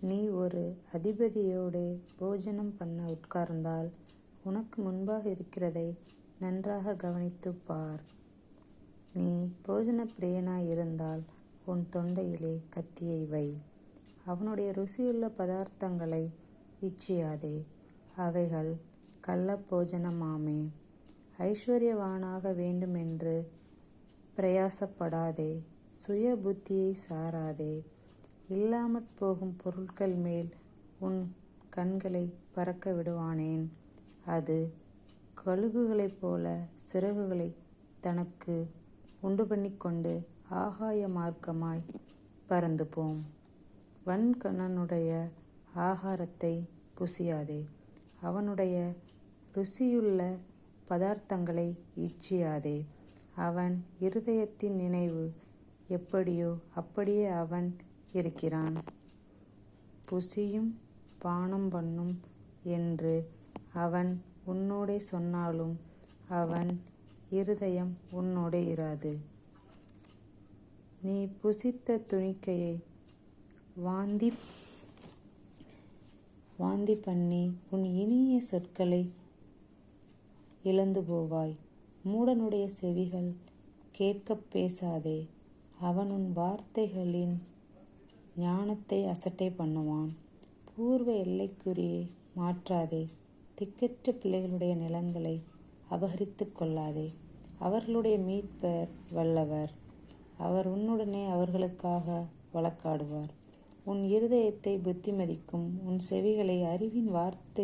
நீ ஒரு அதிபதியோடு போஜனம் பண்ண உட்கார்ந்தால் உனக்கு முன்பாக இருக்கிறதை நன்றாக கவனித்துப் பார். நீ போஜன பிரியனாய் இருந்தால் உன் தொண்டையிலே கத்தியை வை. அவனுடைய ருசியுள்ள பதார்த்தங்களை இச்சியாதே அவைகள் கள்ளப் போஜனமாமே. ஐஸ்வர்யவானாக வேண்டுமென்று பிரயாசப்படாதே சுய புத்தியை சாராதே. இல்லாமற் போகும் பொருட்கள் மேல் உன் கண்களைப் பறக்க விடுவானேன்? அது கழுகுகளைப் போல சிறகுகளை தனக்கு உண்டு பண்ணிக்கொண்டு ஆகாய பறந்து போம் வன்கணனுடைய ஆகாரத்தை புசியாதே அவனுடைய ருசியுள்ள பதார்த்தங்களை இச்சியாதே. அவன் இருதயத்தின் நினைவு எப்படியோ அப்படியே அவன் இருக்கிறான். புசியும் பானம் பண்ணும் என்று அவன் உன்னோடே சொன்னாலும் அவன் இருதயம் உன்னோடே இராது. நீ புசித்த துணிக்கையை வாந்தி வாந்தி பண்ணி உன் இனிய சொற்களை இழந்து போவாய் மூடனுடைய செவிகள் கேட்கப் பேசாதே அவன் உன் வார்த்தைகளின் ஞானத்தை அசட்டை பண்ணுவான். பூர்வ எல்லைக்குறியை மாற்றாதே திக்கற்ற பிள்ளைகளுடைய நிலங்களை அபகரித்துக் கொள்ளாதே. அவர்களுடைய மீட்பர் வல்லவர் அவர் உன்னுடனே அவர்களுக்காக வழக்காடுவார். உன் இருதயத்தை புத்திமதிக்கும் உன் செவிகளை அறிவின் வார்த்தைகளுக்கும்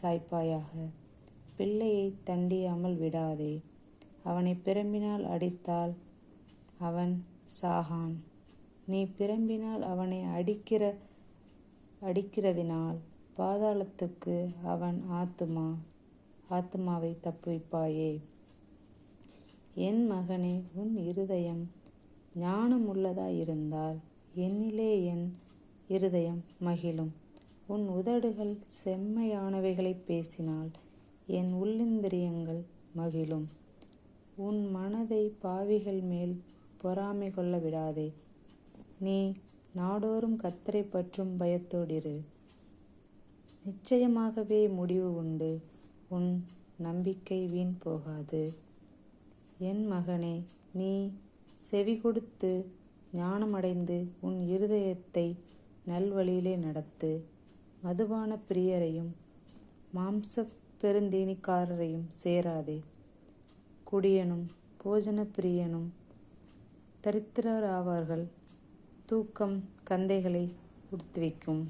சாய்ப்பாயாக. பிள்ளையை தண்டியாமல் விடாதே அவனை பிரம்பினால் அடித்தால் அவன் சாகான். நீ பிரம்பினால் அவனை அடிக்கிற அடிக்கிறதினால் பாதாளத்துக்கு அவன் ஆத்துமா ஆத்மாவை தப்புவிப்பாயே. என் மகனே உன் இருதயம் ஞானமுள்ளதாய் இருந்தால் என்னிலே என் இருதயம் மகிழும். உன் உதடுகள் செம்மையானவைகளைப் பேசினால் என் உள்ளிந்திரியங்கள் மகிழும். உன் மனதை பாவிகள் மேல் பொறாமை கொள்ள விடாதே. நீ நாடோறும் கத்தரை பற்றும் பயத்தோடிரு. நிச்சயமாகவே முடிவு உண்டு உன் நம்பிக்கை வீண் போகாது என் மகனே நீ செவி கொடுத்து ஞானமடைந்து உன் இருதயத்தை நல்வழியிலே நடத்து. மதுபான பிரியரையும் மாம்ச பெருந்தீனிக்காரரையும் சேராதே. குடியனும் போஜன பிரியனும் தரித்திரராவார்கள். தூக்கம் கந்தைகளை உடுத்துவிக்கும்.